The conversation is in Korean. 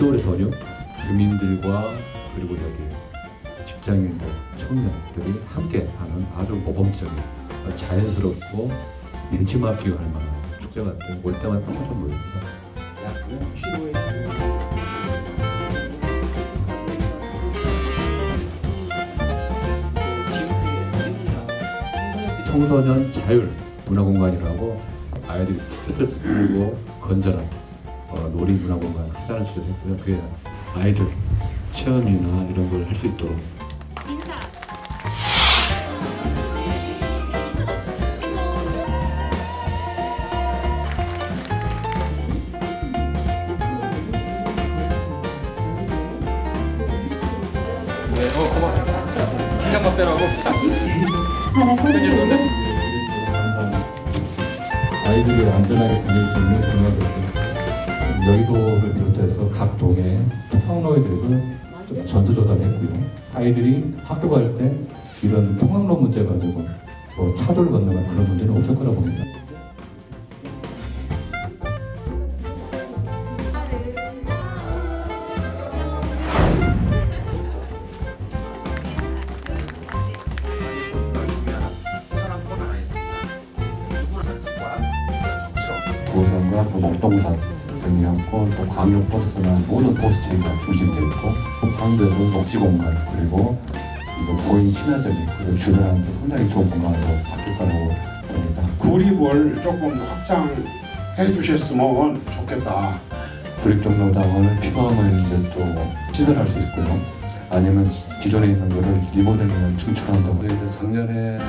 10월의 소녀 주민들과 그리고 여기 직장인들, 청년들이 함께하는 아주 모범적인 어, 자연스럽고 벤치 마킹을 할 만한 축제 같은 올 때마다 깜짝 놀랍니다. 청소년 자율 문화공간이라고 아이들이 스트레스 풀고 건전한 어, 놀이 문화공간 하자는 시도를 했고요. 그게 아이들 체험이나 이런 걸 할 수 있도록 인사. 네, 어, 고마워. 한 장만 빼라고. 아이들이 안전하게 다닐 수 있는 그런 여의도를 비롯해서 각 동에 통학로에 대해서 좀 전수조사했고요. 아이들이 학교 갈 때 이런 통학로 문제 가지고 뭐 차도를 건너는 그런 문제는 없을 거라고 봅니다. 그 목동산 등이었고 또 광역 버스나 모든 버스 체계가 중심되어 있고 상대도 녹지 공간 그리고 이거 보인 신화적인 그리고 주변한테 상당히 좋은 공간으로 바뀔 거라고 봅니다. 구립을 조금 확장해 주셨으면 좋겠다. 구립정로장을 필요하면 이제 또 시설할 수 있고요. 아니면 기존에 있는 거를 리모델링을 증축한다고. 그래서 작년에는